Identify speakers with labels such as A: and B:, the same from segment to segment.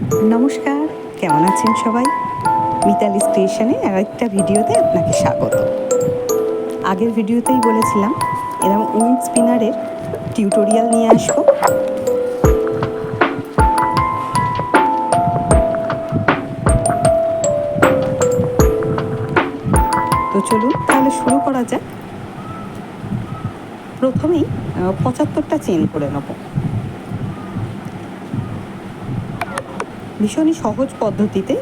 A: নমস্কার, কেমন আছেন সবাই? মিতালি স্টেশনে আর একটা ভিডিওতে আপনাকে স্বাগত। আগের ভিডিওতেই বলেছিলাম এরকম উইং স্পিনারের টিউটোরিয়াল নিয়ে আসব। তো চলুন তাহলে শুরু করা যাক। প্রথমেই পঁচাত্তরটা চেন করে নেব। ভীষণই সহজ পদ্ধতিতে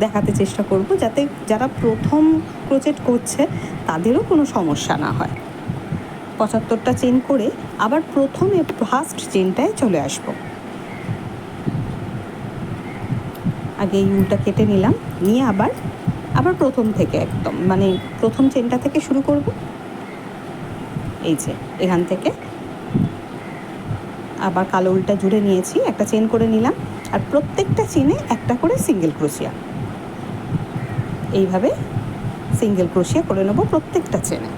A: দেখাতে চেষ্টা করব যাতে যারা প্রথম ক্রোচেট করছে, তাদেরও কোনো সমস্যা না হয়। পঁচাত্তরটা চেন করে আবার প্রথমে ফার্স্ট চেনটায় চলে আসব। আগে এই উলটা কেটে নিলাম, নিয়ে আবার আবার প্রথম থেকে একদম মানে প্রথম চেনটা থেকে শুরু করব। এই যে, এখান থেকে আবার কালো উলটা জুড়ে নিয়েছি, একটা চেন করে নিলাম, আর প্রত্যেকটা চেনে একটা করে সিঙ্গেল ক্রোশিয়া। এইভাবে সিঙ্গেল ক্রোশিয়া করে নেব প্রত্যেকটা চেনে।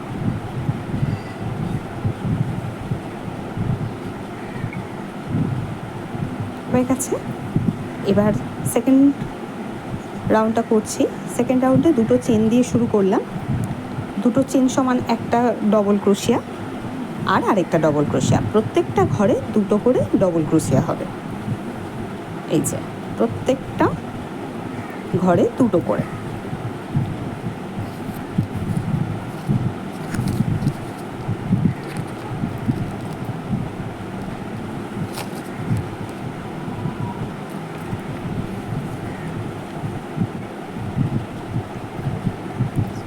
A: হয়ে গেছে। এবার সেকেন্ড রাউন্ডটা করছি। সেকেন্ড রাউন্ডে দুটো চেন দিয়ে শুরু করলাম। দুটো চেন সমান একটা ডবল ক্রোশিয়া আর আরেকটা ডবল ক্রোশিয়া প্রত্যেকটা ঘরে দুটো করে ডবল ক্রোশিয়া হবে। এই যে, প্রত্যেকটা ঘরে দুটো করে।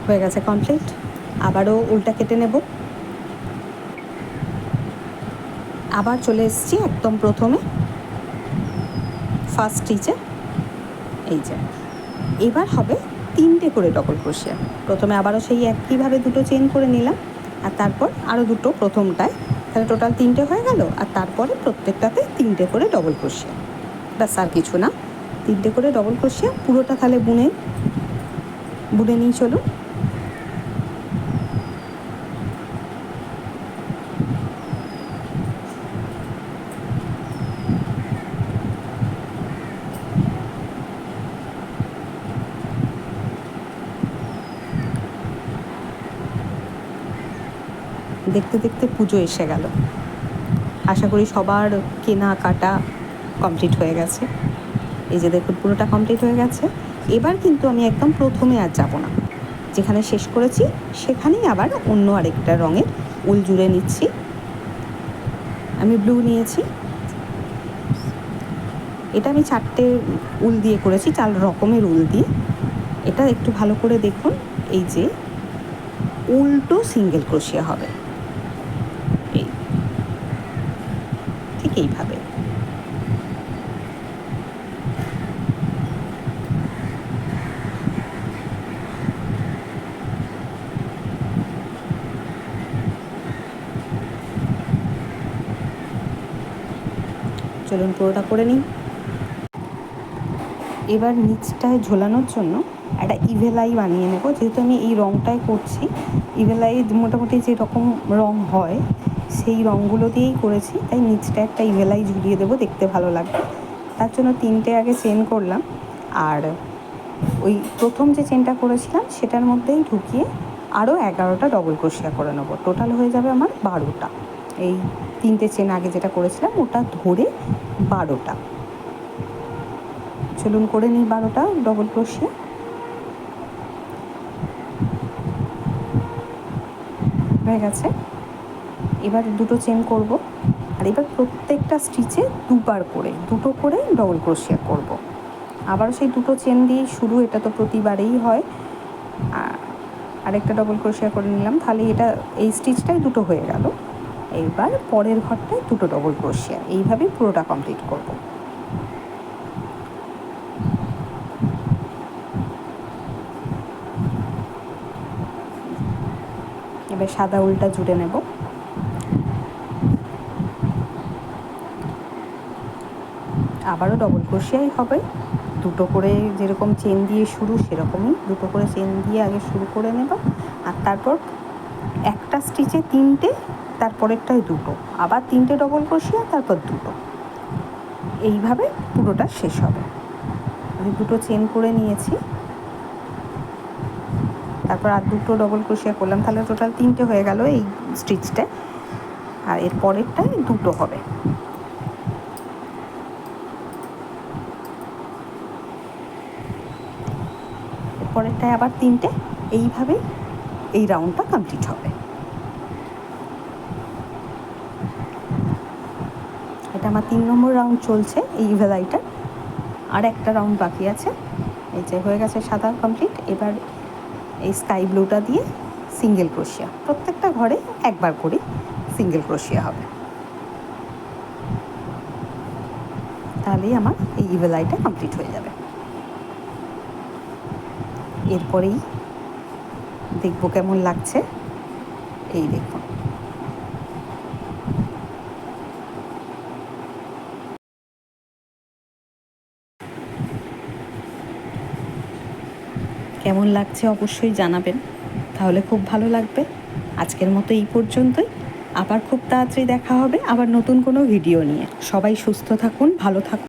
A: হয়ে গেছে কমপ্লিট আবারও উল্টা কেটে নেব। আবার চলে এসেছি একদম প্রথমে। ফার্স্ট স্টিচে এই যে। এবার হবে তিনটে করে ডবল ক্রোশিয়া প্রথমে আবারও সেই একইভাবে দুটো চেন করে নিলাম। আর তারপর আরও দুটো প্রথমটায়। তাহলে টোটাল তিনটে হয়ে গেল। আর তারপরে প্রত্যেকটাতে তিনটে করে ডবল ক্রোশিয়া ব্যাস, আর কিছু না। তিনটে করে ডবল ক্রোশিয়া পুরোটা তাহলে বুনে বুনে নিয়ে চলুন। দেখতে দেখতে পুজো এসে গেল। আশা করি সবার কেনা কাটা কমপ্লিট হয়ে গেছে। এই যে দেখুন, পুরোটা কমপ্লিট হয়ে গেছে। এবার কিন্তু আমি একদম প্রথমে আর যাব না। যেখানে শেষ করেছি, সেখানেই আবার অন্য আরেকটা রঙের উল জুড়ে নিচ্ছি। আমি ব্লু নিয়েছি। এটা আমি চারটে উল দিয়ে করেছি, চার রকমের উল দিয়ে। এটা একটু ভালো করে দেখুন, এই যে উল্টো সিঙ্গেল ক্রোশিয়া হবে এই ঠিক এইভাবে। চলুন পুরোটা করে নিই। এবার নিচটায় ঝোলানোর জন্য একটা ইভেলাই বানিয়ে নেব। যেহেতু আমি এই রঙটাই করছি ইভেলাই মোটামুটি যে রকম রং হয় সেই রঙগুলো দিয়েই করেছি, তাই নিচটা একটা ইভেলাই ঝুলিয়ে দেবো, দেখতে ভালো লাগবে। তার জন্য তিনটে আগে চেন করলাম, আর ওই প্রথম যে চেনটা করেছিলাম, সেটার মধ্যেই ঢুকিয়ে আরও এগারোটা ডবল ক্রোশিয়া করে নেব। টোটাল হয়ে যাবে আমার বারোটা। এই তিনটে চেন আগে যেটা করেছিলাম, ওটা ধরে বারোটা। চলুন করে নিই বারোটা ডবল ক্রোশিয়া হয়ে গেছে। এবার দুটো চেন করব। আর এবার প্রত্যেকটা স্টিচে দুবার করে, দুটো করে ডবল ক্রোশিয়া করব। আবার সেই দুটো চেন দিয়েই শুরু, এটা তো প্রতিবারেই হয়। আরেকটা ডবল ক্রোশিয়া করে নিলাম, তাহলে এটা, এই স্টিচটাই দুটো হয়ে গেল। এবার পরের ঘরটায় দুটো ডবল ক্রোশিয়া এইভাবেই পুরোটা কমপ্লিট করব। এবার সাদা উলটা জুড়ে নেব। আবারও ডবল ক্রোশিয়াই হবে। দুটো করে যেরকম চেন দিয়ে শুরু, সেরকমই দুটো করে চেন দিয়ে আগে শুরু করে নেব। আর তারপর একটা স্টিচে তিনটে, তারপরেরটায় দুটো। আবার তিনটে ডবল ক্রোশিয়া তারপর দুটো। এইভাবে পুরোটা শেষ হবে। আমি দুটো চেন করে নিয়েছি। তারপর আর দুটো ডবল ক্রোশিয়া করলাম। তাহলে টোটাল তিনটে হয়ে গেল এই স্টিচটায় আর এর পরেরটায় দুটো হবে। পরেরটায় আবার তিনটে। এইভাবেই এই রাউন্ডটা কমপ্লিট হবে। এটা আমার তিন নম্বর রাউন্ড চলছে, এই ভেলাইটা আর একটা রাউন্ড বাকি আছে। এই যে হয়ে গেছে সাদা কমপ্লিট এবার এই স্কাই ব্লুটা দিয়ে সিঙ্গেল ক্রোশিয়া প্রত্যেকটা ঘরে একবার করে সিঙ্গেল ক্রোশিয়া হবে। তাহলেই আমার এই ইভেলাইটা কমপ্লিট হয়ে যাবে। এরপরেই দেখব কেমন লাগছে। এই দেখুন। কেমন লাগছে অবশ্যই জানাবেন। তাহলে খুব ভালো লাগবে। আজকের মতো এই পর্যন্তই। আবার খুব তাড়াতাড়ি দেখা হবে আবার নতুন কোনো ভিডিও নিয়ে। সবাই সুস্থ থাকুন, ভালো থাকুন।